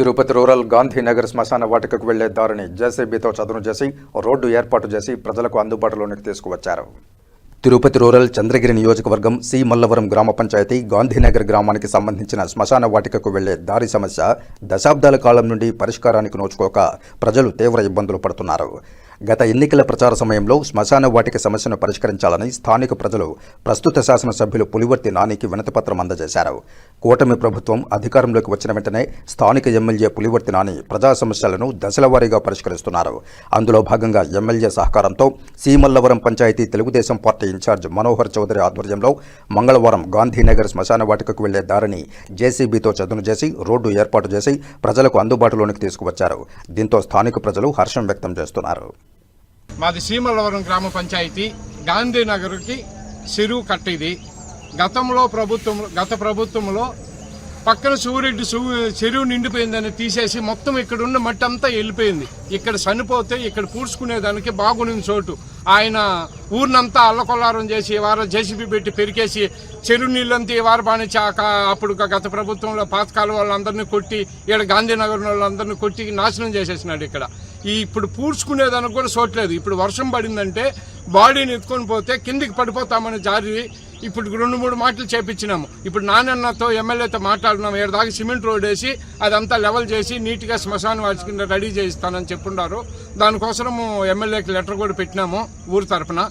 Tirupati rural Gandhinagar శ్మశాన వాటికకు వెళ్ళే దారిని జేసీబీతో చదును చేసి రోడ్డు ఏర్పాటు చేసి ప్రజలకు అందుబాటులోనికి తీసుకువచ్చారు. తిరుపతి రూరల్ చంద్రగిరి నియోజకవర్గం సి మల్లవరం గ్రామ పంచాయతీ గాంధీనగర్ గ్రామానికి సంబంధించిన శ్మశాన వాటికకు వెళ్ళే దారి సమస్య దశాబ్దాల కాలం నుండి పరిష్కారానికి నోచుకోక ప్రజలు తీవ్ర ఇబ్బందులు పడుతున్నారు. గత ఎన్నికల ప్రచార సమయంలో శ్మశాన వాటిక సమస్యను పరిష్కరించాలని స్థానిక ప్రజలు ప్రస్తుత శాసనసభ్యులు పులివర్తి నానికి వినతిపత్రం అందజేశారు. కూటమి ప్రభుత్వం అధికారంలోకి వచ్చిన వెంటనే స్థానిక ఎమ్మెల్యే పులివర్తి నాని ప్రజా సమస్యలను దశలవారీగా పరిష్కరిస్తున్నారు. అందులో భాగంగా ఎమ్మెల్యే సహకారంతో సీమల్లవరం పంచాయతీ తెలుగుదేశం పార్టీ ఇన్ఛార్జ్ మనోహర్ చౌదరి ఆధ్వర్యంలో మంగళవారం గాంధీనగర్ శ్మశాన వాటికకు వెళ్ళే దారిని జేసీబీతో చదును చేసి రోడ్డు ఏర్పాటు చేసి ప్రజలకు అందుబాటులోనికి తీసుకువచ్చారు. దీంతో స్థానిక ప్రజలు హర్షం వ్యక్తం చేస్తున్నారు. మాది సీమలవరం గ్రామ పంచాయతీ. గాంధీనగర్కి చెరువు కట్ట ఇది గతంలో ప్రభుత్వం గత ప్రభుత్వంలో పక్కన సూర్యుడు చెరువు నిండిపోయిందని తీసేసి మొత్తం ఇక్కడ ఉన్న మట్టి అంతా వెళ్ళిపోయింది. ఇక్కడ చనిపోతే ఇక్కడ పూడ్చుకునేదానికి బాగుంది చోటు. ఆయన ఊరినంతా అల్లకొల్లారం చేసి వారు జేసీబీ పెట్టి పెరికేసి చెరువు నీళ్ళంతా ఈ బాణించి బానిచ్చాక అప్పుడు గత ప్రభుత్వంలో పాతకాల వాళ్ళందరినీ కొట్టి ఇక్కడ గాంధీనగర్ వాళ్ళందరినీ కొట్టి నాశనం చేసేసినాడు ఇక్కడ. ఈ ఇప్పుడు పూడ్చుకునేదానికి కూడా చూడట్లేదు ఇప్పుడు వర్షం పడిందంటే బాడీని ఎత్తుకొని పోతే కిందికి పడిపోతామని జారి ఇప్పుడు రెండు మూడు మాటలు చేపించినాము. ఇప్పుడు నాన్నతో ఎమ్మెల్యేతో మాట్లాడినాము ఏడు దాకా సిమెంట్ రోడ్ వేసి అదంతా లెవెల్ చేసి నీట్గా శ్మశాన వాటి కింద రెడీ చేయిస్తానని చెప్పుండారు. దానికోసము ఎమ్మెల్యేకి లెటర్ కూడా పెట్టినాము ఊరి తరఫున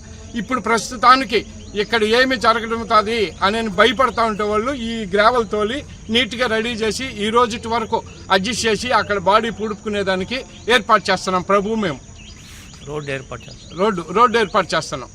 ఇప్పుడు ప్రస్తుతానికి ఇక్కడ ఏమి జరగడుతుంది అని భయపడతా ఉంటే వాళ్ళు ఈ గ్రావెల్ తోలి నీట్గా రెడీ చేసి ఈ రోజుటి వరకు అడ్జస్ట్ చేసి అక్కడ బాడీ పూడుకునేదానికి ఏర్పాటు చేస్తున్నాం ప్రభు మేము. రోడ్డు ఏర్పాటు చేస్తాం రోడ్డు రోడ్డు ఏర్పాటు చేస్తున్నాం.